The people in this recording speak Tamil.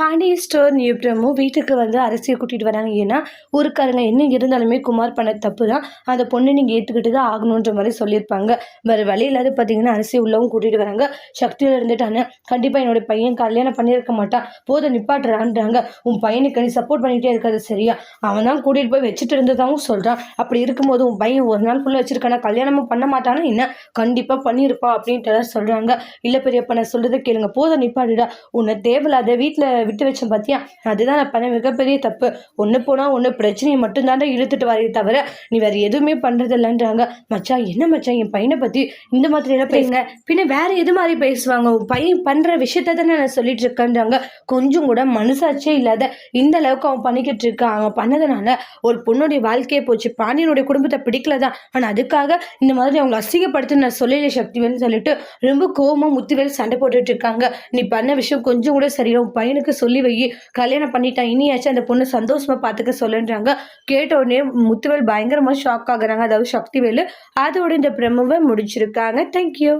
பாண்டிய ஸ்டோர் நியூ வீட்டுக்கு வந்து அரிசியை கூட்டிகிட்டு வராங்க. ஏன்னா ஊருக்காரங்க என்ன இருந்தாலுமே குமார் பண்ண தப்பு தான் அந்த பொண்ணு நீங்கள் ஏற்றுக்கிட்டு தான் ஆகணுன்ற மாதிரி சொல்லியிருப்பாங்க. வேறு வழி இல்லாத பார்த்தீங்கன்னா அரிசி உள்ளவும் கூட்டிகிட்டு வராங்க. சக்தியில் இருந்துட்டானே. கண்டிப்பாக என்னோட பையன் கல்யாணம் பண்ணியிருக்க மாட்டான். போத நிப்பாட்டுறான்றாங்க. உன் பையனுக்கு நீ சப்போர்ட் பண்ணிகிட்டே இருக்காது சரியா? அவன் தான் கூட்டிகிட்டு போய் வச்சுட்டு இருந்ததாகவும் சொல்கிறான் அப்படி இருக்கும்போது உன் பையன் ஒரு நாள் ஃபுல்லாக வச்சுருக்கானா? கல்யாணமும் பண்ண மாட்டானா என்ன? கண்டிப்பாக பண்ணியிருப்பா அப்படின்ட்டு எல்லாம் சொல்கிறாங்க இல்லை பெரியப்பா நான் சொல்கிறத கேளுங்க. போத நிப்பாடுடா உன்னை தேவையில்லாத வீட்டில் விட்டு வச்சேன் பார்த்தியா அதுதான் நான் பண்ண மிகப்பெரிய தப்பு. ஒன்று போனால் ஒன்று பிரச்சனையை மட்டும்தாண்டா இழுத்துட்டு வரே தவிர நீ வேறு எதுவுமே பண்ணுறது இல்லைன்றாங்க மச்சான் என்ன மச்சான் என் பையனை பற்றி இந்த மாதிரி எல்லாம் பேசுங்க பின்ன வேற எது மாதிரி பேசுவாங்க? உன் பையன் பண்ணுற விஷயத்த தானே நான் சொல்லிட்டு இருக்கேன்றாங்க. கொஞ்சம் கூட மனசாட்சியே இல்லாத இந்த அளவுக்கு அவன் பண்ணிக்கிட்டு இருக்கான் அவன் பண்ணதுனால ஒரு பொண்ணுடைய வாழ்க்கையே போச்சு. பாண்டியனுடைய குடும்பத்தை பிடிக்கல தான் ஆனால் அதுக்காக இந்த மாதிரி அவங்களை அசிங்கப்படுத்தி நான் சொல்லல சக்திவேல்னு சொல்லிட்டு ரொம்ப கோபமாக முத்துவேல் சண்டை போட்டுட்டு இருக்காங்க. நீ பண்ண விஷயம் கொஞ்சம் கூட சரியில்லை. உன் பையனுக்கு சொல்லி வை. கல்யாணம் பண்ணிட்டான் இனியாச்சும் அந்த பொண்ணு சந்தோஷமா பார்த்துக்க சொல்லுன்றாங்க. கேட்ட உடனே முத்துவேல் பயங்கரமாக ஷாக் ஆகுறாங்க. அதாவது சக்திவேலு. அதோட இந்த பிரம்மவை முடிச்சிருக்காங்க. தேங்க்யூ